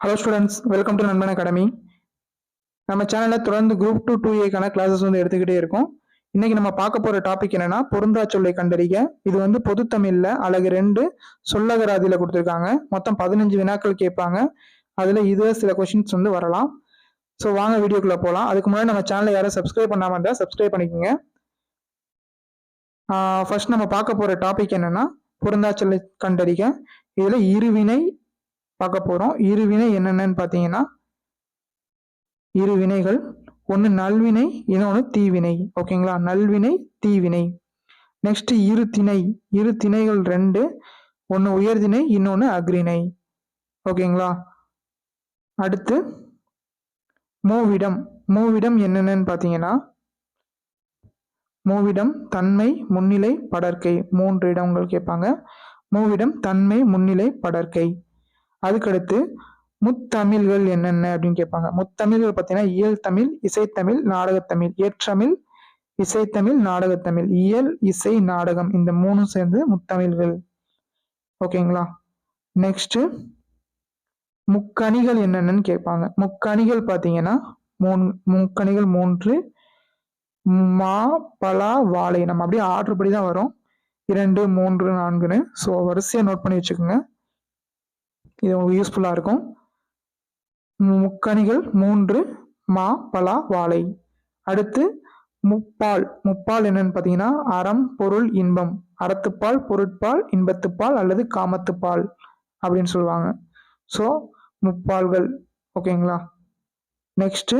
Hello students welcome to Nanban academy நம்ம சேனலில் தொடர்ந்து குரூப் டூ டூ ஏக்கான கிளாஸஸ் வந்து எடுத்துக்கிட்டே இருக்கோம். இன்னைக்கு நம்ம பார்க்க போகிற டாபிக் என்னன்னா பொருந்தா சொல்லை கண்டறிக. இது வந்து பொது அழகு ரெண்டு சொல்லகராதியில் கொடுத்துருக்காங்க. மொத்தம் பதினஞ்சு வினாக்கள் கேட்பாங்க. அதில் இதுவே சில கொஷின்ஸ் வந்து வரலாம். ஸோ வாங்க வீடியோக்குள்ளே போகலாம் அதுக்கு முன்னாடி நம்ம சேனலை யாரும் சப்ஸ்கிரைப் பண்ணாமல் இருந்தால் சப்ஸ்கிரைப் பண்ணிக்கோங்க. ஃபர்ஸ்ட் நம்ம பார்க்க போகிற டாபிக் என்னன்னா பொருந்தா சொல்லை கண்டறிக. இதில் இருவினை பார்க்க இரு வினை என்னென்னு பார்த்தீங்கன்னா இரு வினைகள் ஒன்று நல்வினை இன்னொன்று தீவினை. ஓகேங்களா நல்வினை தீவினை. நெக்ஸ்ட் இரு திணை. இரு திணைகள் ரெண்டு ஒன்று உயர்திணை இன்னொன்று அக்ரிணை ஓகேங்களா அடுத்து மூவிடம். மூவிடம் என்னென்னு பார்த்தீங்கன்னா மூவிடம் தன்மை முன்னிலை படற்கை. மூன்று இடங்கள் கேட்பாங்க. மூவிடம் தன்மை முன்னிலை படற்கை. அதுக்கடுத்து முத்தமிழ்கள் என்னென்ன அப்படின்னு கேட்பாங்க. முத்தமிழ்கள் பார்த்தீங்கன்னா இயல் தமிழ் இசைத்தமிழ் நாடகத்தமிழ் ஏற்றமிழ் இசைத்தமிழ் நாடகத்தமிழ் இயல் இசை நாடகம். இந்த மூணும் சேர்ந்து முத்தமிழ்கள். ஓகேங்களா? நெக்ஸ்ட் முக்கணிகள் என்னென்னு கேட்பாங்க. முக்கணிகள் பார்த்தீங்கன்னா மூணு முக்கணிகள் மூன்று மா பலா வாழை நம்ம அப்படியே ஆர்டர் படி தான் வரும். இரண்டு மூன்று நான்குன்னு. ஸோ வரிசையாக நோட் பண்ணி வச்சுக்கோங்க. இது உங்களுக்கு யூஸ்ஃபுல்லாக இருக்கும். முக்கணிகள் மூன்று மா பலா வாழை. அடுத்து முப்பால். முப்பால் என்னன்னு பார்த்தீங்கன்னா அறம் பொருள் இன்பம். அறத்துப்பால் பொருட்பால் இன்பத்துப்பால் அல்லது காமத்துப்பால் அப்படின்னு சொல்லுவாங்க. ஸோ முப்பால்கள். ஓகேங்களா நெக்ஸ்ட்டு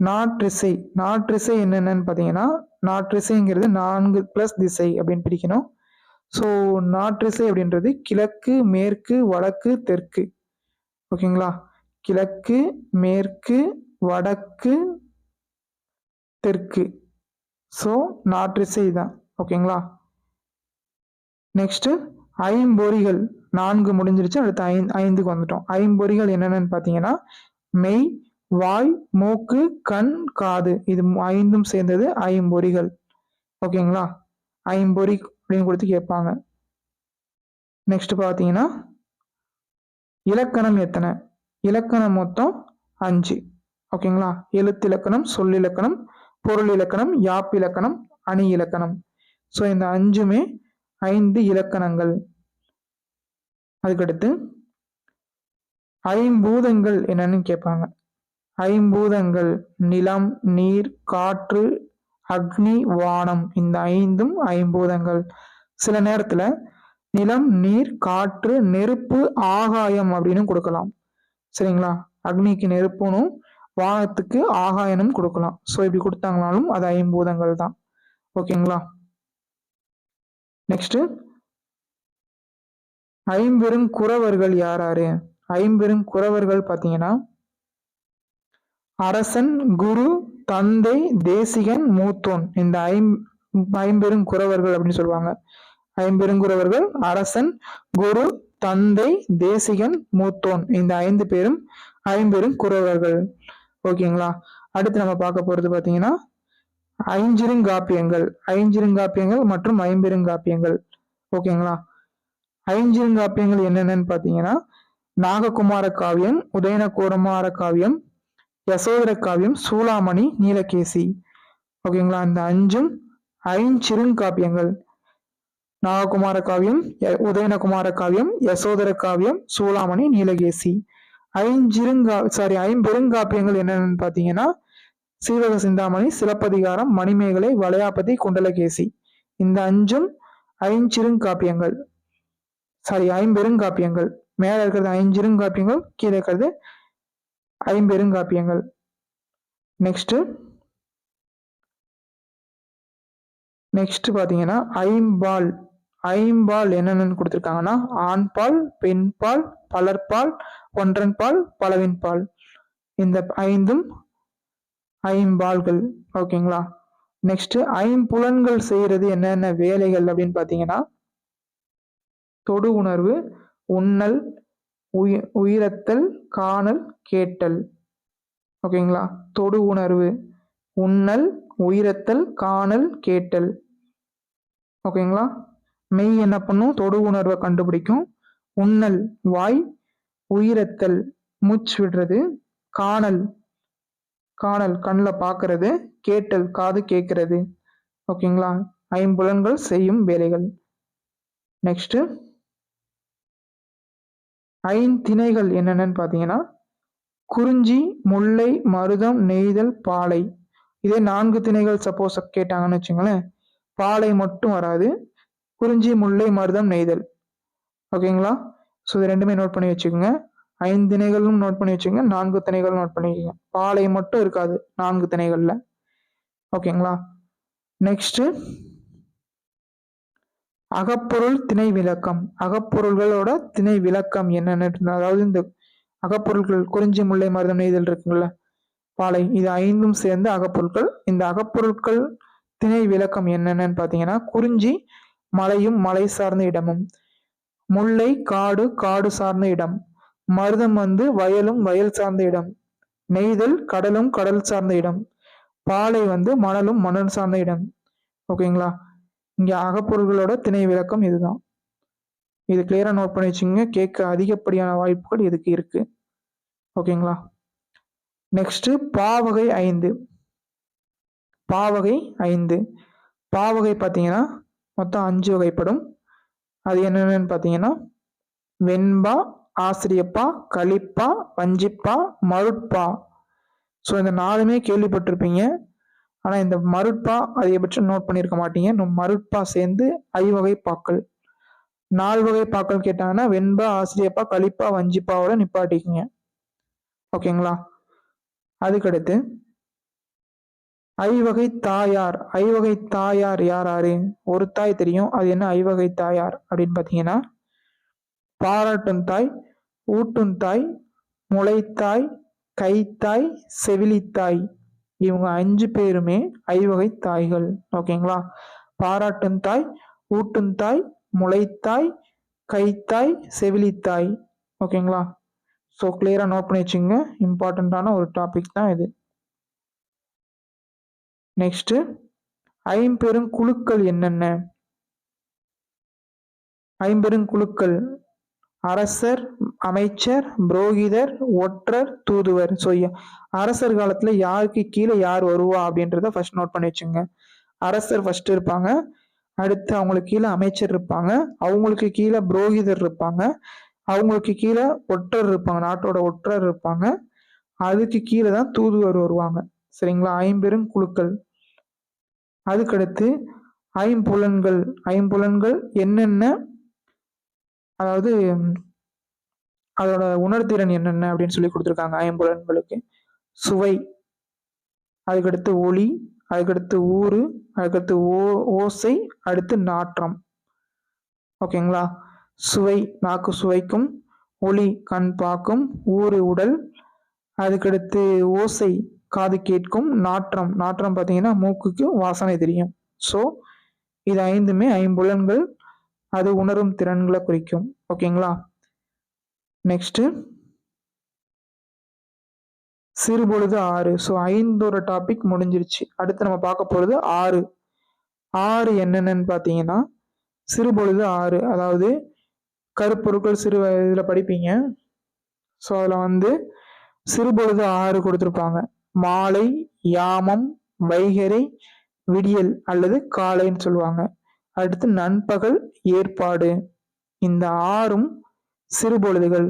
நாற்றிசை. நாற்றிசை என்னென்னு பார்த்தீங்கன்னா நாற்றிசைங்கிறது நான்கு ப்ளஸ் திசை அப்படின்னு பிரிக்கணும். ஸோ நாற்றிசை அப்படின்றது கிழக்கு மேற்கு வடக்கு தெற்கு. ஓகேங்களா? கிழக்கு மேற்கு வடக்கு தெற்கு. ஸோ நாற்றிசை தான். ஓகேங்களா? நெக்ஸ்ட்டு ஐம்பொறிகள். நான்கு முடிஞ்சிருச்சு. அடுத்து ஐந்து ஐந்துக்கு வந்துட்டோம். ஐம்பொறிகள் என்னென்னு பார்த்தீங்கன்னா மெய் வாய் மூக்கு கண் காது. இது ஐந்தும் சேர்ந்தது ஐம்பொறிகள். ஓகேங்களா? ஐம்பொறி அப்படின்னு கொடுத்து கேட்பாங்க. நெக்ஸ்ட் பார்த்தீங்கன்னா இலக்கணம் எத்தனை? இலக்கணம் மொத்தம் அஞ்சு. ஓகேங்களா எழுத்து இலக்கணம் சொல் இலக்கணம் பொருள் இலக்கணம் யாப் இலக்கணம் அணி இலக்கணம். ஸோ இந்த அஞ்சுமே ஐந்து இலக்கணங்கள். அதுக்கடுத்து ஐம்பூதங்கள் என்னன்னு கேட்பாங்க. ஐம்பூதங்கள் நிலம் நீர் காற்று அக்னி வானம். இந்த ஐந்தும் ஐம்பூதங்கள். சில நேரத்துல நிலம் நீர் காற்று நெருப்பு ஆகாயம் அப்படின்னு கொடுக்கலாம். சரிங்களா? அக்னிக்கு நெருப்புனும் வானத்துக்கு ஆகாயனும் கொடுக்கலாம். ஸோ இப்படி கொடுத்தாங்கனாலும் அது ஐம்பூதங்கள் தான். ஓகேங்களா? நெக்ஸ்ட் ஐம்பெரும் குறவர்கள் யார் யாரு ஐம்பெரும் குறவர்கள் பார்த்தீங்கன்னா அரசன் குரு தந்தை தேசிகன் மூத்தோன். இந்த ஐம் ஐம்பெரும் குறவர்கள் அப்படின்னு சொல்லுவாங்க. ஐம்பெருங்குறவர்கள் அரசன் குரு தந்தை தேசிகன் மூத்தோன். இந்த ஐந்து பேரும் ஐம்பெரும் குறவர்கள். ஓகேங்களா? அடுத்து நம்ம பார்க்க போறது பார்த்தீங்கன்னா ஐஞ்சிருங்காப்பியங்கள். ஐஞ்சிருங்காப்பியங்கள் மற்றும் ஐம்பெருங்காப்பியங்கள். ஓகேங்களா? ஐஞ்சிருங்காப்பியங்கள் என்னென்னு பார்த்தீங்கன்னா நாககுமார காவியம் உதயன குமார காவியம் யசோதர காவியம் சூளாமணி நீலகேசி. ஓகேங்களா? இந்த அஞ்சும் ஐஞ்சிறுங்காப்பியங்கள் நாககுமார காவியம் உதயனகுமார காவியம் யசோதர காவியம் சூளாமணி நீலகேசி. ஐஞ்சிருங்கா சாரி ஐம்பெருங்காப்பியங்கள் என்னென்னு பார்த்தீங்கன்னா சீவக சிந்தாமணி சிலப்பதிகாரம் மணிமேகலை வளையாபதி குண்டலகேசி. இந்த அஞ்சும் ஐஞ்சிருங்காப்பியங்கள் சாரி ஐம்பெருங்காப்பியங்கள் மேல இருக்கிறது ஐஞ்சிறுங்காப்பியங்கள் கீழே இருக்கிறது ஐம்பெருங்காப்பியங்கள். நெக்ஸ்ட் நெக்ஸ்ட் பார்த்தீங்கன்னா ஐம்பால். ஐம்பால் என்னென்னு கொடுத்துருக்காங்கன்னா ஆண்பால் பெண்பால் பலர்பால் ஒன்றன் பால் பலவின் பால் இந்த ஐந்தும் ஐம்பால்கள். ஓகேங்களா? நெக்ஸ்ட் ஐம்புலன்கள் செய்யறது என்னென்ன வேலைகள் அப்படின்னு பார்த்தீங்கன்னா தொடு உணர்வு உண்ணல் உய உயிரத்தல் காணல் கேட்டல். ஓகேங்களா? தொடு உணர்வு. உண்ணல் உயிரத்தல் காணல் கேட்டல். ஓகேங்களா? மெய் என்ன பண்ணும்? தொடு உணர்வை கண்டுபிடிக்கும். உண்ணல் வாய். உயிரத்தல் மூச்சு விடுறது. காணல். காணல் கண்ணில் பார்க்கறது கேட்டல் காது கேட்கறது ஓகேங்களா? ஐம்புலன்கள் செய்யும் வேலைகள். நெக்ஸ்ட்டு. ஐந்திணைகள் என்னென்னு பார்த்தீங்கன்னா குறிஞ்சி முல்லை மருதம் நெய்தல் பாலை. இதே நான்கு திணைகள் சப்போஸ் கேட்டாங்கன்னு வச்சுங்களேன் பாலை மட்டும் வராது குறிஞ்சி முல்லை மருதம் நெய்தல். ஓகேங்களா? ஸோ இது ரெண்டுமே நோட் பண்ணி வச்சுக்கோங்க. ஐந்து திணைகளும் நோட் பண்ணி வச்சுக்கோங்க நான்கு திணைகளும் நோட் பண்ணிக்கோங்க. பாலை மட்டும் இருக்காது நான்கு திணைகளில். ஓகேங்களா? நெக்ஸ்ட்டு அகப்பொருள் திணை விளக்கம் அகப்பொருள்களோட திணை விளக்கம் என்னென்ன அதாவது இந்த அகப்பொருட்கள் குறிஞ்சி முல்லை மருதம் நெய்தல் இருக்குங்கள பாலை இது ஐந்தும் சேர்ந்து அகப்பொருட்கள் இந்த அகப்பொருட்கள் திணை விளக்கம் என்னென்னு பார்த்தீங்கன்னா குறிஞ்சி மலையும் மலை சார்ந்த இடமும். முல்லை காடு காடு சார்ந்த இடம். மருதம் வந்து வயலும் வயல் சார்ந்த இடம். நெய்தல் கடலும் கடல் சார்ந்த இடம். பாலை வந்து மணலும் மணல் சார்ந்த இடம். ஓகேங்களா? இங்கே அகப்பொருள்களோட திணை விளக்கம் இதுதான். இது கிளியராக நோட் பண்ணி வச்சுங்க கேட்க அதிகப்படியான வாய்ப்புகள் இதுக்கு இருக்கு. ஓகேங்களா நெக்ஸ்ட்டு பாவகை ஐந்து. பாவகை ஐந்து. பாவகை பார்த்தீங்கன்னா மொத்தம் அஞ்சு வகைப்படும். அது என்னென்னு பார்த்தீங்கன்னா வெண்பா ஆசிரியப்பா களிப்பா வஞ்சிப்பா மருட்பா. ஸோ இந்த நாலுமே கேள்விப்பட்டிருப்பீங்க. ஆனால் இந்த மருட்பா அதிகபட்சம் நோட் பண்ணியிருக்க மாட்டீங்க. மருட்பா சேர்ந்து ஐவகை பாக்கள். நாலு வகை பாக்கள் கேட்டாங்கன்னா வெண்பா ஆசிரியப்பா கழிப்பா வஞ்சிப்பாவோட நிப்பாட்டிக்குங்க. ஓகேங்களா? அதுக்கடுத்து ஐவகை தாயார். ஐவகை தாயார் யார் யாரு ஒரு தாய் தெரியும். அது என்ன? ஐவகை தாயார் அப்படின்னு பார்த்தீங்கன்னா பாராட்டும் தாய் ஊட்டும் தாய் முளைத்தாய் கைத்தாய் செவிலித்தாய். இவங்க அஞ்சு பேருமே ஐவகை தாய்கள். ஓகேங்களா பாராட்டும் தாய் ஊட்டும் தாய் முளைத்தாய் கைத்தாய் செவிலித்தாய் ஓகேங்களா ஸோ கிளியராக நோட் பண்ணி வச்சுங்க. இம்பார்ட்டண்ட்டான ஒரு டாபிக் தான் இது. நெக்ஸ்ட்டு ஐம்பெருங்குழுக்கள் என்னென்ன? ஐம்பெருங்குழுக்கள் அரசர் அமைச்சர் புரோகிதர் ஒற்றர் தூதுவர் ஸோ அரசர் காலத்தில் யாருக்கு கீழே யார் வருவா அப்படின்றத ஃபர்ஸ்ட் நோட் பண்ணி வச்சுங்க. அரசர் ஃபர்ஸ்ட் இருப்பாங்க. அடுத்து அவங்களுக்கு கீழே அமைச்சர் இருப்பாங்க. அவங்களுக்கு கீழே புரோகிதர் இருப்பாங்க. அவங்களுக்கு கீழே ஒற்றர் இருப்பாங்க. நாட்டோட ஒற்றர் இருப்பாங்க. அதுக்கு கீழே தான் தூதுவர் வருவாங்க. சரிங்களா? ஐம்பெரும் குழுக்கள். அதுக்கடுத்து ஐம்புலன்கள். ஐம்புலன்கள் என்னென்ன? அதாவது அதோட உணர்திறன் என்னென்ன அப்படின்னு சொல்லி கொடுத்துருக்காங்க. ஐம்புலன்களுக்கு சுவை அதுக்கடுத்து ஒளி அதுக்கடுத்து ஊறு அதுக்கடுத்து ஓ ஓசை அடுத்து நாற்றம். ஓகேங்களா? சுவை நாக்கு சுவைக்கும் ஒளி கண் பார்க்கும் ஊறு உடல் அதுக்கடுத்து ஓசை காது கேட்கும் நாற்றம். நாற்றம் பார்த்தீங்கன்னா மூக்குக்கு வாசனை தெரியும். ஸோ இது ஐந்துமே ஐம்புலன்கள் அது உணரும் திறன்களை குறிக்கும். ஓகேங்களா நெக்ஸ்ட்டு சிறுபொழுது ஆறு. ஸோ ஐந்தோட டாபிக் முடிஞ்சிருச்சு. அடுத்து நம்ம பார்க்க போகிறது ஆறு. ஆறு என்னென்னு பார்த்தீங்கன்னா சிறுபொழுது ஆறு. அதாவது கருப்பொருட்கள் சிறு இதில் படிப்பீங்க. ஸோ அதில் வந்து சிறுபொழுது ஆறு கொடுத்துருப்பாங்க. மாலை யாமம் வைகரை விடியல் அல்லது காலைன்னு சொல்லுவாங்க. அடுத்து நண்பகல் ஏற்பாடு. இந்த ஆறும் சிறுபொழுதுகள்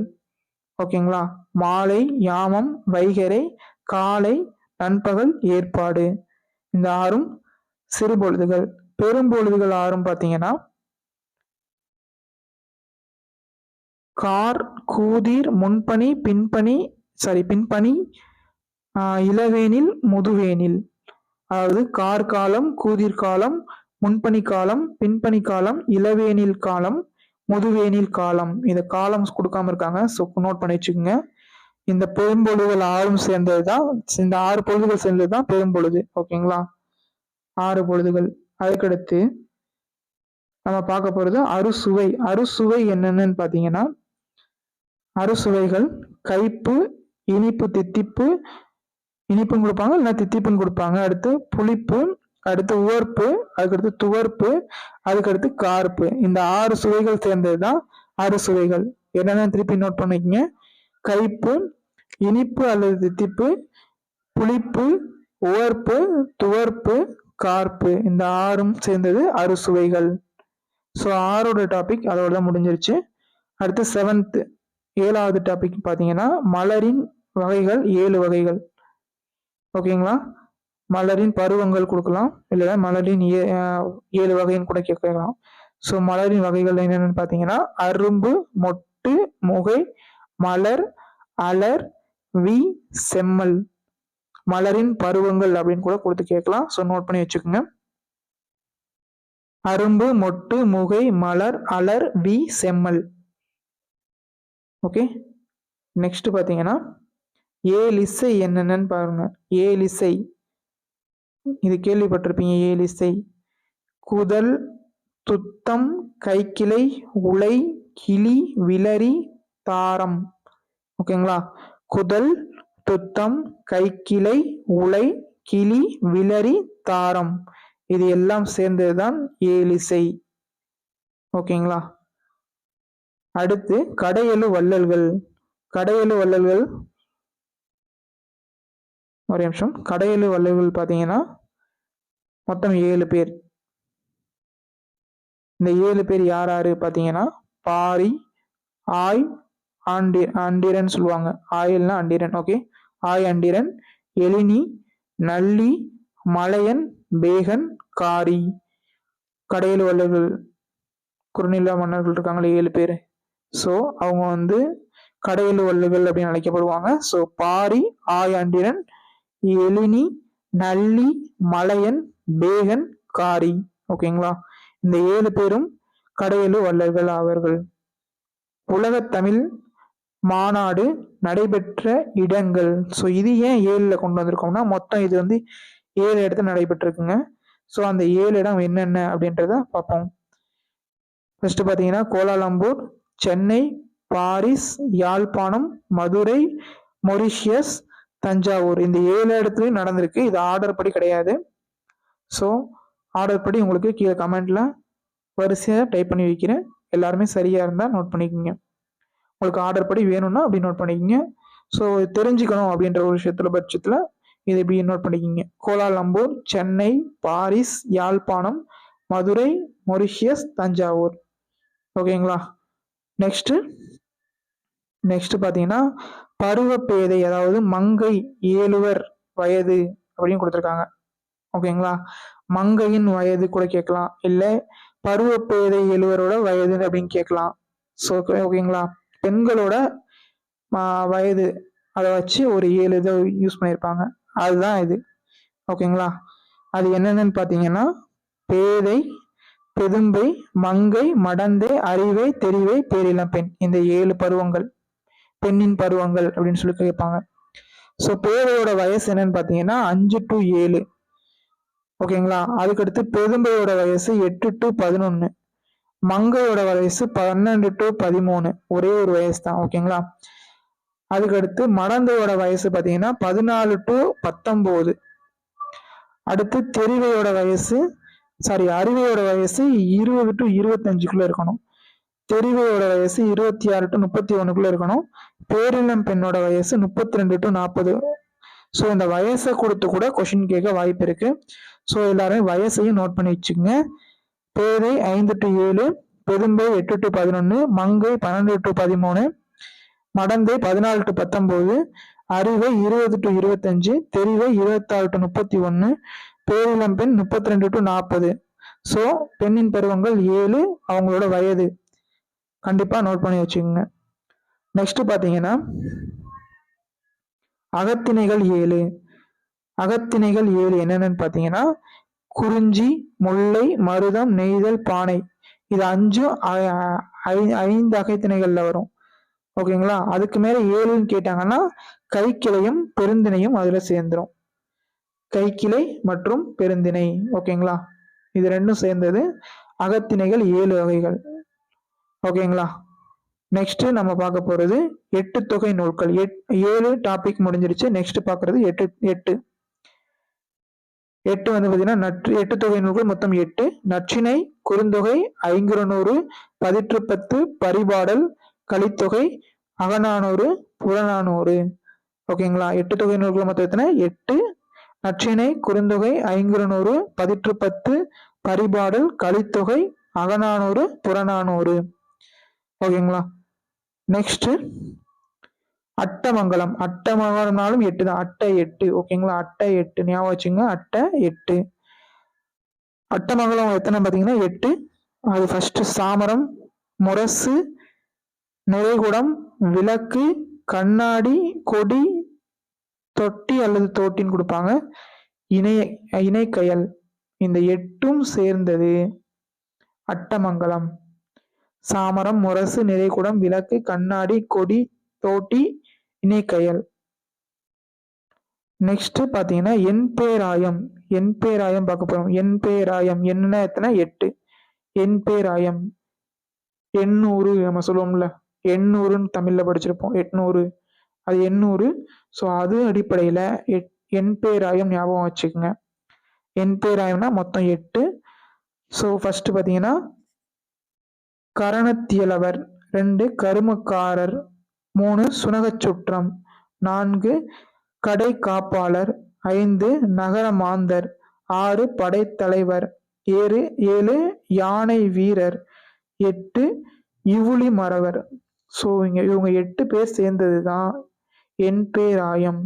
ஓகேங்களா மாலை யாமம் வைகரை காலை நண்பகல் ஏற்பாடு. இந்த ஆறும் சிறுபொழுதுகள் பெரும்பொழுதுகள் ஆறும் பார்த்தீங்கன்னா கார் கூதிர் முன்பணி பின்பணி சாரி பின்பணி இளவேனில் முதுவேனில். அதாவது கார் காலம் கூதிர் காலம் முன்பணி காலம் பின்பணி காலம் இளவேனில் காலம் முதுவேனில் காலம். இந்த காலம்ஸ் கொடுக்காம இருக்காங்க. ஸோ நோட் பண்ணி வச்சுக்கோங்க. இந்த பெரும்பொழுதுகள் ஆறும் சேர்ந்தது தான் இந்த ஆறு பொழுதுகள் சேர்ந்தது தான் பெரும்பொழுது. ஓகேங்களா? ஆறு பொழுதுகள். அதுக்கடுத்து நம்ம பார்க்க போகிறது அறுசுவை. அறுசுவை என்னென்னு பார்த்தீங்கன்னா அறுசுவைகள் கைப்பு இனிப்பு தித்திப்பு இனிப்பும் கொடுப்பாங்க இல்லைன்னா தித்திப்பும் கொடுப்பாங்க. அடுத்து புளிப்பு அடுத்து உவர்ப்பு அதுக்கடுத்து துவர்ப்பு அதுக்கடுத்து கார்ப்பு. இந்த ஆறு சுவைகள் சேர்ந்தது தான் ஆறு சுவைகள். என்னென்ன திருப்பி நோட் பண்ணிக்கங்க. கைப்பு இனிப்பு அல்லது தித்திப்பு புளிப்பு உவர்ப்பு துவர்ப்பு கார்ப்பு. இந்த ஆறும் சேர்ந்தது அறுசுவைகள் ஸோ ஆறோட டாபிக் அதோட தான் முடிஞ்சிருச்சு. அடுத்து செவன்த்து ஏழாவது டாபிக் பார்த்தீங்கன்னா மலரின் வகைகள் ஏழு வகைகள். ஓகேங்களா மலரின் பருவங்கள் கொடுக்கலாம் இல்லைன்னா மலரின் ஏ ஏழு வகைன்னு கூட கேட்கலாம். ஸோ மலரின் வகைகள் என்னென்னு பார்த்தீங்கன்னா அரும்பு மொட்டு முகை மலர் அலர் வி செம்மல். மலரின் பருவங்கள் அப்படின்னு கூட கொடுத்து கேட்கலாம். ஸோ நோட் பண்ணி வச்சுக்கோங்க. அரும்பு மொட்டு முகை மலர் அலர் வி செம்மல். ஓகே நெக்ஸ்ட் பார்த்தீங்கன்னா ஏலிசை என்னென்னு பாருங்க. ஏலிசை இது கேள்விப்பட்டிருப்பீங்க. ஏலிசை. குதல் துத்தம் கைக்கிளை உலை கிளி விலரி தாரம். ஓகேங்களா? குதல் துத்தம் கைக்கிளை உலை கிளி விலரி தாரம். இது எல்லாம் சேர்ந்ததுதான் ஏலிசை. ஓகேங்களா? அடுத்து கடையெழு வள்ளல்கள். கடையெழு வள்ளல்கள் ஒரு நிமிஷம். கடையெழு வல்லுகள் பார்த்தீங்கன்னா மொத்தம் ஏழு பேர். இந்த ஏழு பேர் யார் யாரு பார்த்தீங்கன்னா பாரி ஆய் ஆண்டி அண்டிரன் சொல்லுவாங்க. ஆயில்னா அண்டிரன் ஓகே ஆய் அண்டிரன் எழினி நல்லி மலையன் பேகன் காரி. கடையில் வள்ளல்கள் குறுநில மன்னர்கள் இருக்காங்களே ஏழு பேர். ஸோ அவங்க வந்து கடையில் வல்லுகள் அப்படின்னு அழைக்கப்படுவாங்க. ஸோ பாரி ஆய் அண்டிரன் எழினி நல்லி மலையன் பேகன் காரி. ஓகேங்களா? இந்த ஏழு பேரும் கடையலு வல்லர்கள் ஆவார்கள். உலகத்தமிழ் மாநாடு நடைபெற்ற இடங்கள். ஸோ இது ஏன் ஏழில் கொண்டு வந்திருக்கோம்னா மொத்தம் இது வந்து ஏழு இடத்துல நடைபெற்றிருக்குங்க. ஸோ அந்த ஏழு இடம் என்னென்ன அப்படின்றத பார்ப்போம். ஃபர்ஸ்ட் பார்த்தீங்கன்னா Kuala Lumpur Chennai Paris Yazhpanam Madurai Mauritius Thanjavur. இந்த ஏழு இடத்துலையும் நடந்திருக்கு. இது ஆர்டர் படி கிடையாது. ஸோ ஆர்டர் படி உங்களுக்கு கீழே கமெண்டில் வரிசையாக டைப் பண்ணி வைக்கிறேன். எல்லாருமே சரியாக இருந்தால் நோட் பண்ணிக்கோங்க. உங்களுக்கு ஆர்டர் படி வேணும்னா அப்படி நோட் பண்ணிக்கோங்க. ஸோ தெரிஞ்சுக்கணும் அப்படின்ற ஒரு விஷயத்துல பட்சத்தில் இது இப்படி நோட் பண்ணிக்கோங்க. Kuala Lumpur Chennai Paris Yazhpanam Madurai Mauritius Thanjavur. ஓகேங்களா நெக்ஸ்ட்டு நெக்ஸ்ட் பார்த்தீங்கன்னா பருவப்பேதை அதாவது மங்கை ஏழுவர் வயது அப்படின்னு கொடுத்துருக்காங்க. ஓகேங்களா மங்கையின் வயது கூட கேட்கலாம். இல்லை பருவப்பேதை எழுவரோட வயது அப்படின்னு கேட்கலாம். ஸோ ஓகேங்களா பெண்களோட வயது அதை வச்சு ஒரு ஏழு இதை யூஸ் பண்ணியிருப்பாங்க. அதுதான் இது. ஓகேங்களா அது என்னென்னு பார்த்தீங்கன்னா பேதை பெதும்பை மங்கை மடந்தை அறிவை தெரிவை பேரிளம் பெண். இந்த ஏழு பருவங்கள். பெண்ணின் பருவங்கள் அப்படின்னு சொல்லி கேட்பாங்க ஸோ பேதையோட வயசு என்னன்னு பார்த்தீங்கன்னா அஞ்சு டு ஏழு. ஓகேங்களா அதுக்கடுத்து பெரும்பையோட வயசு எட்டு டு பதினொன்று மங்கையோட வயசு பன்னெண்டு டு பதிமூணு. ஒரே ஒரு வயசு தான் ஓகேங்களா அதுக்கடுத்து மடந்தையோட வயசு பார்த்தீங்கன்னா பதினாலு டு பத்தொம்போது அடுத்து தெரிவையோட வயசு சாரி அறிவையோட வயசு இருபது டு இருபத்தஞ்சுக்குள்ள இருக்கணும். தெரிவையோட வயசு இருபத்தி ஆறு டு முப்பத்தி ஒண்ணுக்குள்ள இருக்கணும். பேரிளம் பெண்ணோட வயசு முப்பத்தி ரெண்டு டு நாற்பது ஸோ இந்த வயசை கொடுத்து கூட கொஷின் கேட்க வாய்ப்பு இருக்கு. ஸோ எல்லாரும் வயசையும் நோட் பண்ணி வச்சுக்கோங்க. பேதை ஐந்து டு ஏழு பெரும்பை எட்டு டு பதினொன்று மங்கை பன்னெண்டு டு பதிமூணு மடந்தை பதினாலு டு பத்தொம்போது அறிவை இருபது டு இருபத்தஞ்சு தெரிவை இருபத்தாறு டு முப்பத்தி ஒன்று பேரிளம் பெண் முப்பத்தி ரெண்டு டு நாற்பது ஸோ பெண்ணின் பருவங்கள் ஏழு அவங்களோட வயது. கண்டிப்பாக நோட் பண்ணி வச்சுக்கோங்க. நெக்ஸ்ட் பார்த்தீங்கன்னா அகத்திணைகள் ஏழு. அகத்திணைகள் ஏழு என்னென்னு பார்த்தீங்கன்னா குறிஞ்சி முல்லை மருதம் நெய்தல் பானை. இது அஞ்சும் ஐ- ஐந்து அகைத்திணைகளில் வரும். ஓகேங்களா? அதுக்கு மேலே ஏழுன்னு கேட்டாங்கன்னா கைக்கிளையும் பெருந்திணையும் அதில் சேர்ந்துடும் கைக்கிளை மற்றும் பெருந்திணை. ஓகேங்களா? இது ரெண்டும் சேர்ந்தது அகத்திணைகள் ஏழு வகைகள். ஓகேங்களா? நெக்ஸ்ட் நம்ம பார்க்க போறது எட்டு தொகை நூல்கள். எட் ஏழு டாபிக் முடிஞ்சிருச்சு. நெக்ஸ்ட் பாக்குறது எட்டு எட்டு. எட்டு வந்து பார்த்தீங்கன்னா நற்று எட்டு தொகை நூல்கள் மொத்தம் எட்டு. நற்றிணை குறுந்தொகை ஐங்குறுநூறு பதிற்றுப்பத்து பரிபாடல் கலித்தொகை அகநானூறு புறநானூறு. ஓகேங்களா? எட்டு தொகை நூல்கள் மொத்தம் எத்தனை? எட்டு. நற்றிணை குறுந்தொகை ஐங்குறுநூறு பதிற்று பத்து பரிபாடல் கலித்தொகை அகநானூறு புறநானூறு. ஓகேங்களா? நெக்ஸ்ட் அட்டமங்கலம். அட்டமங்கலம்னாலும் எட்டு தான். அட்டை எட்டு. ஓகேங்களா? அட்டை எட்டு. ஞாபகம் வச்சுங்க அட்டை எட்டு. அட்டமங்கலம் எத்தனை பார்த்தீங்கன்னா? எட்டு. அது ஃபர்ஸ்ட் சாமரம் முரசு நிறைகுடம் விளக்கு கண்ணாடி கொடி தொட்டி அல்லது தோட்டின்னு கொடுப்பாங்க. இணை இணைக்கயல். இந்த எட்டும் சேர்ந்தது. அட்டமங்கலம். சாமரம் முரசு நிறைகுடம் விளக்கு கண்ணாடி கொடி தோட்டி இணைக்கயல். நெக்ஸ்ட் பாத்தீங்கன்னா என் பேராயம். என் பேராயம் பார்க்க போறோம். என் பேராயம் என்ன எத்தனை? எட்டு. என் பேராயம். எண்ணூறு நம்ம சொல்லுவோம்ல. எண்ணூறுன்னு தமிழ்ல படிச்சிருப்போம். எட்நூறு. அது எண்ணூறு. ஸோ அது அடிப்படையில் எட் என் பேராயம் ஞாபகம் வச்சுக்கோங்க. என் பேராயம்னா மொத்தம் எட்டு. ஸோ ஃபர்ஸ்ட் பார்த்தீங்கன்னா கரணத்தியலவர் ரெண்டு கருமக்காரர் மூணு சுனகச் சுற்றம் நான்கு கடை காப்பாளர் ஐந்து நகர மாந்தர் ஆறு படைத்தலைவர் ஏழு ஏழு யானை வீரர் எட்டு இவுளி மறவர் ஸோ இங்க இவங்க எட்டு பேர் சேர்ந்தது தான் என் பேராயம்.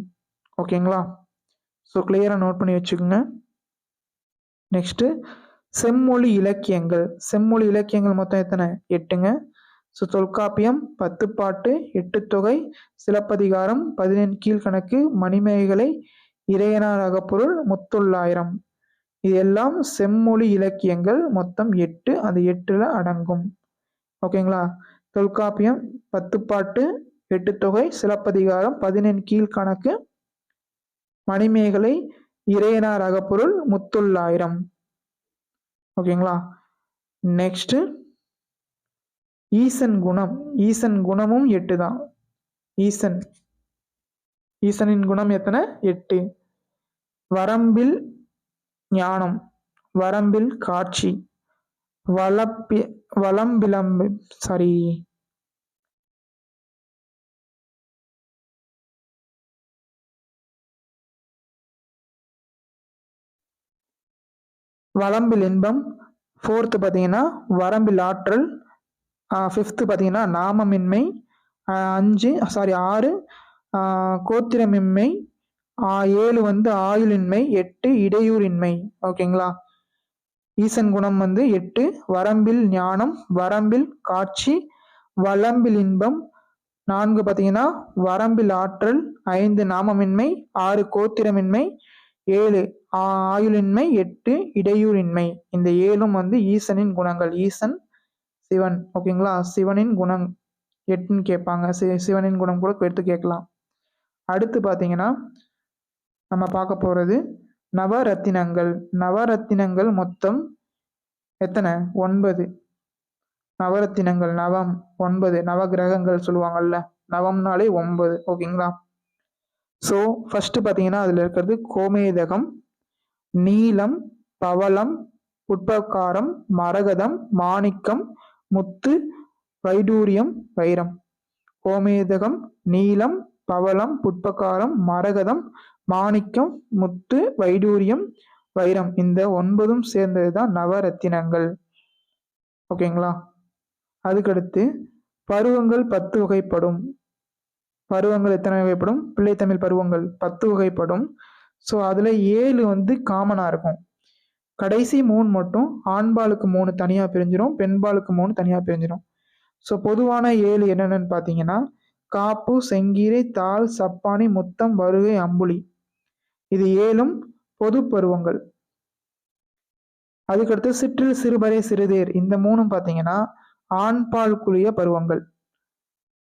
ஓகேங்களா ஸோ கிளியராக நோட் பண்ணி வச்சுக்கோங்க. நெக்ஸ்ட்டு செம்மொழி இலக்கியங்கள். செம்மொழி இலக்கியங்கள் மொத்தம் எத்தனை? எட்டுங்க. ஸோ தொல்காப்பியம் பத்துப்பாட்டு எட்டுத்தொகை சிலப்பதிகாரம் பதினெண் கீழ்கணக்கு மணிமேகலை இறையனார் அகப்பொருள் முத்தொள்ளாயிரம். இது எல்லாம் செம்மொழி இலக்கியங்கள். மொத்தம் எட்டு அந்த எட்டுல அடங்கும். ஓகேங்களா? தொல்காப்பியம் பத்துப்பாட்டு எட்டுத்தொகை சிலப்பதிகாரம் பதினெண் கீழ்கணக்கு மணிமேகலை இறையனார் அகப்பொருள் முத்தொள்ளாயிரம். ஓகேங்களா? நெக்ஸ்ட்டு ஈசன் குணம். ஈசன் குணமும் எட்டு தான். ஈசன். ஈசனின் குணம் எத்தனை? எட்டு. வரம்பில் ஞானம். வரம்பில் காட்சி. வளப்பி வளம்பிளம்பு சாரி வளம்பில் இன்பம் ஃபோர்த்து பார்த்தீங்கன்னா வரம்பில் ஆற்றல் ஃபிஃப்த்து பார்த்தீங்கன்னா நாமமின்மை அஞ்சு சாரி ஆறு கோத்திரமின்மை ஏழு வந்து ஆயுளின்மை எட்டு இடையூறின்மை. ஓகேங்களா? ஈசன் குணம் வந்து எட்டு வரம்பில் ஞானம் வரம்பில் காட்சி வளம்பில் இன்பம் நான்கு பார்த்தீங்கன்னா வரம்பில் ஆற்றல் ஐந்து நாமமின்மை ஆறு கோத்திரமின்மை ஏழு ஆயுளின்மை எட்டு இடையூறின்மை. இந்த ஏழும் வந்து ஈசனின் குணங்கள். ஈசன் சிவன். ஓகேங்களா? சிவனின் குணம் எட்டுன்னு கேட்பாங்க. சி- சிவனின் குணம் கூட எடுத்து கேட்கலாம். அடுத்து பார்த்தீங்கன்னா நம்ம பார்க்க போகிறது நவரத்தினங்கள். நவரத்தினங்கள் மொத்தம் எத்தனை? ஒன்பது. நவரத்தினங்கள் நவம் ஒன்பது. நவகிரகங்கள் சொல்லுவாங்கல்ல நவம்னாலே ஒன்பது. ஓகேங்களா? ஸோ ஃபர்ஸ்ட் பார்த்தீங்கன்னா அதில் இருக்கிறது கோமேதகம் நீலம் பவளம் புட்பகாரம் மரகதம் மாணிக்கம் முத்து வைடூரியம் வைரம். கோமேதகம் நீலம் பவளம் புட்பகாரம் மரகதம் மாணிக்கம் முத்து வைடூரியம் வைரம். இந்த ஒன்பதும் சேர்ந்தது தான் நவரத்தினங்கள். ஓகேங்களா? அதுக்கடுத்து பருவங்கள் பத்து வகைப்படும். பருவங்கள் எத்தனை வகைப்படும்? பிள்ளைத்தமிழ் பருவங்கள் பத்து வகைப்படும். ஸோ அதில் ஏழு வந்து காமனாக இருக்கும். கடைசி மூணு மட்டும் ஆண்பாலுக்கு மூணு தனியாக பிரிஞ்சிடும் பெண்பாலுக்கு மூணு தனியாக பிரிஞ்சிடும் ஸோ பொதுவான ஏழு என்னென்னு பார்த்தீங்கன்னா காப்பு செங்கீரை தாள் சப்பானி முத்தம் வருகை அம்புலி. இது ஏழும் பொது பருவங்கள். அதுக்கடுத்து சிற்றில் சிறுபறை சிறுதேர். இந்த மூணும் பார்த்தீங்கன்னா ஆண்பாலுக்குரிய பருவங்கள்.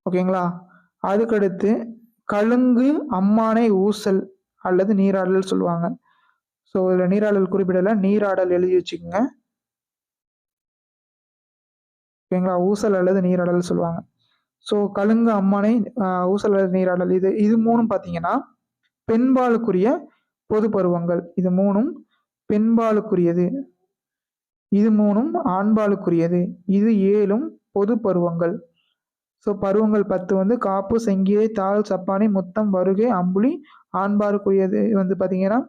ஓகேங்களா? அதுக்கடுத்து கழுங்கு அம்மானை ஊசல். அல்லது நீராடல் சொல்லுவாங்க. ஸோ இதில் நீராடல் குறிப்பிடல. நீராடல் எழுதி வச்சுக்கோங்க. ஓகேங்களா? ஊசல் அல்லது நீராடல் சொல்லுவாங்க. ஸோ கழுங்கு அம்மனை ஊசல் அல்லது நீராடல். இது இது மூணும் பார்த்தீங்கன்னா பெண்பாலுக்குரிய பொது பருவங்கள். இது மூணும் பெண்பாலுக்குரியது. இது மூணும் ஆண்பாலுக்குரியது. இது ஏழும் பொது பருவங்கள். ஸோ பருவங்கள் பத்து வந்து காப்பு செங்கீரை தாள் சப்பானி முத்தம் வருகை அம்புலி ஆண்பாருக்குரியது வந்து பார்த்தீங்கன்னா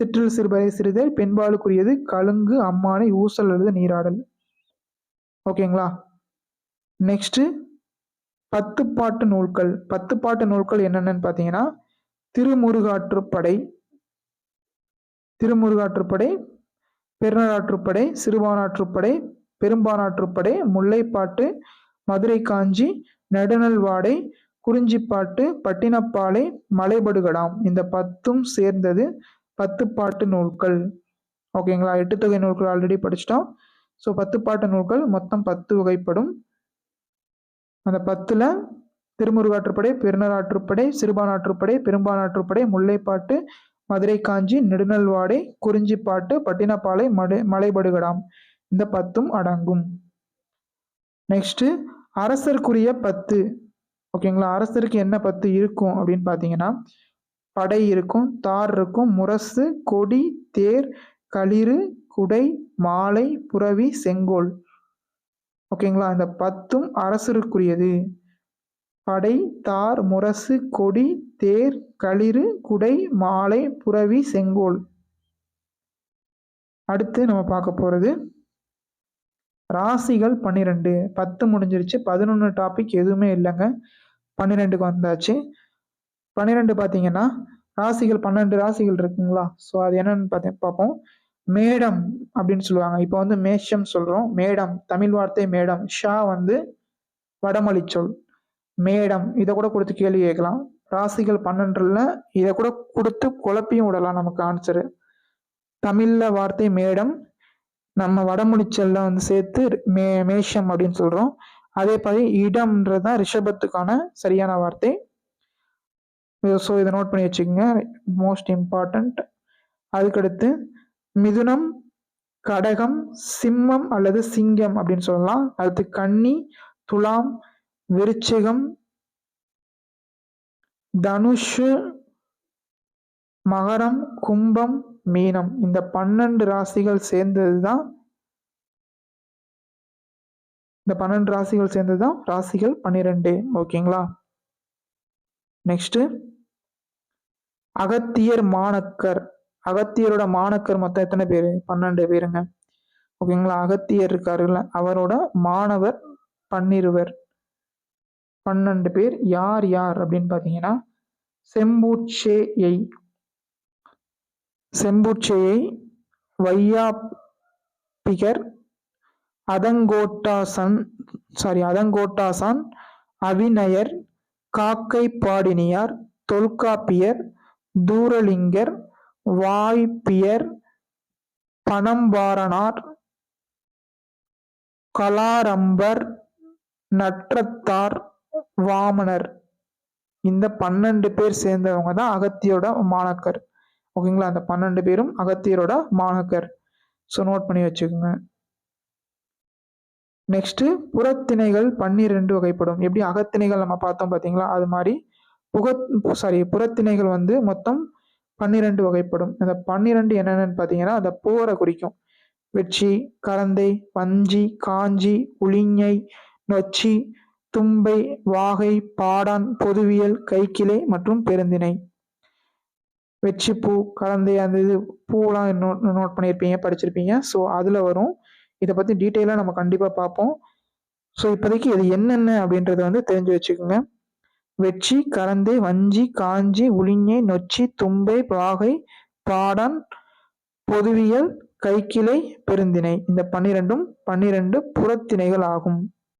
சிற்றில் சிறுபறை சிறுதல் பெண்பாலுக்குரியது கழுங்கு அம்மானை ஊசல் அல்லது நீராடல். ஓகேங்களா நெக்ஸ்ட்டு பத்து பாட்டு நூல்கள். பத்து பாட்டு நூல்கள் என்னென்னு பார்த்தீங்கன்னா திருமுருகாற்றுப்படை திருமுருகாற்றுப்படை பெருநராற்றுப்படை சிறுபானாற்றுப்படை பெரும்பானாற்றுப்படை முல்லைப்பாட்டு மதுரை காஞ்சி நெடுநல்வாடை குறிஞ்சிப்பாட்டு பட்டினப்பாலை மலைபடுகடாம் இந்த பத்தும் சேர்ந்தது பத்து பாட்டு நூல்கள். ஓகேங்களா எட்டு தொகை நூல்கள் ஆல்ரெடி படிச்சிட்டோம். ஸோ பத்து பாட்டு நூல்கள் மொத்தம் பத்து வகைப்படும். அந்த பத்தில் திருமுருகாற்றுப்படை பெருநராற்றுப்படை சிறுபானாற்றுப்படை பெரும்பானாற்றுப்படை முல்லைப்பாட்டு மதுரை காஞ்சி நெடுநல்வாடை குறிஞ்சிப்பாட்டு பட்டினப்பாலை மடை மலைபடுகடாம் இந்த பத்தும் அடங்கும். நெக்ஸ்ட்டு அரசருக்குரிய பத்து. ஓகேங்களா? அரசருக்கு என்ன பத்து இருக்கும் அப்படின்னு பார்த்தீங்கன்னா படை இருக்கும் தார் இருக்கும் முரசு கொடி தேர் களிறு குடை மாலை புறவி செங்கோல். ஓகேங்களா? இந்த பத்தும் அரசருக்குரியது. படை தார் முரசு கொடி தேர் களிறு குடை மாலை புறவி செங்கோல். அடுத்து நம்ம பார்க்க போகிறது ராசிகள் பன்னிரெண்டு. பத்து முடிஞ்சிருச்சு. பதினொன்று டாபிக் எதுவுமே இல்லைங்க. பன்னிரெண்டுக்கு வந்தாச்சு. பன்னிரெண்டு பார்த்தீங்கன்னா ராசிகள் பன்னெண்டு ராசிகள் இருக்குங்களா? ஸோ அது என்னன்னு பார்த்து பார்ப்போம். மேடம் அப்படின்னு சொல்லுவாங்க. இப்போ வந்து மேஷம் சொல்கிறோம் மேடம் தமிழ் வார்த்தை மேடம். ஷா வந்து வடமொழி சொல். மேடம் இதை கூட கொடுத்து கேள்வி கேட்கலாம். ராசிகள் பன்னெண்டுல இதை கூட கொடுத்து குழப்பியும் விடலாம் நமக்கு ஆன்சரு தமிழில் வார்த்தை மேடம் நம்ம வடமுடிச்செல்லாம் வந்து சேர்த்து மே மேஷம் அப்படின்னு சொல்கிறோம் அதே மாதிரி இடம்ன்றது தான் ரிஷபத்துக்கான சரியான வார்த்தை. ஸோ இதை நோட் பண்ணி வச்சுக்கோங்க. மோஸ்ட் இம்பார்ட்டண்ட் அதுக்கடுத்து மிதுனம் கடகம் சிம்மம் அல்லது சிங்கம் அப்படின்னு சொல்லலாம். அடுத்து கன்னி துலாம் விருச்சிகம் தனுஷு மகரம் கும்பம் மீனம். இந்த பன்னெண்டு ராசிகள் சேர்ந்தது தான் இந்த பன்னெண்டு ராசிகள் சேர்ந்தது தான் ராசிகள் பன்னிரெண்டு. ஓகேங்களா? நெக்ஸ்ட் அகத்தியர் மாணக்கர். அகத்தியரோட மாணக்கர் மொத்தம் எத்தனை பேர்? பன்னெண்டு பேருங்க. ஓகேங்களா? அகத்தியர் இருக்காருல்ல அவரோட மாணவர் பன்னிருவர். பன்னெண்டு பேர் யார் யார் அப்படின்னு பார்த்தீங்கன்னா செம்பூச்சேயை செம்பூச்சையை வையாப்பிகர் அதங்கோட்டாசன் சாரி அதங்கோட்டாசான் அவிநயர் காக்கை பாடினியார் தொல்காப்பியர் தூரலிங்கர் வாய்ப்பியர் பணம்பாரனார் கலாரம்பர் நற்றத்தார் வாமனர். இந்த பன்னெண்டு பேர் சேர்ந்தவங்க தான் அகத்தியோட மாணக்கர். ஓகேங்களா? அந்த பன்னெண்டு பேரும் அகத்தியரோட மாணக்கர். ஸோ நோட் பண்ணி வச்சுக்கோங்க. நெக்ஸ்ட்டு புறத்திணைகள் பன்னிரெண்டு வகைப்படும். எப்படி அகத்திணைகள் நம்ம பார்த்தோம் பார்த்தீங்களா? அது மாதிரி புக சாரி புறத்திணைகள் வந்து மொத்தம் பன்னிரெண்டு வகைப்படும். இந்த பன்னிரெண்டு என்னென்னு பார்த்தீங்கன்னா அந்த போரை குறிக்கும். வெற்றி கரந்தை வஞ்சி காஞ்சி உளிஞை நொச்சி தும்பை வாகை பாடான் பொதுவியல் கைக்கிளை மற்றும் பெருந்திணை. வெற்றி பூ கலந்தை அந்த இது பூலாம் நோட் நோட் பண்ணியிருப்பீங்க படிச்சிருப்பீங்க. ஸோ அதில் வரும். இதை பற்றி டீட்டெயிலாக நம்ம கண்டிப்பாக பார்ப்போம். ஸோ இப்போதைக்கு இது என்னென்ன அப்படின்றத வந்து தெரிஞ்சு வச்சுக்கோங்க. வெற்றி கலந்து வஞ்சி காஞ்சி உளிஞை நொச்சி தும்பை பாகை பாடான் பொதுவியல் கைக்கிளை பெருந்திணை. இந்த பன்னிரெண்டும் பன்னிரெண்டு புறத்திணைகள் ஆகும்.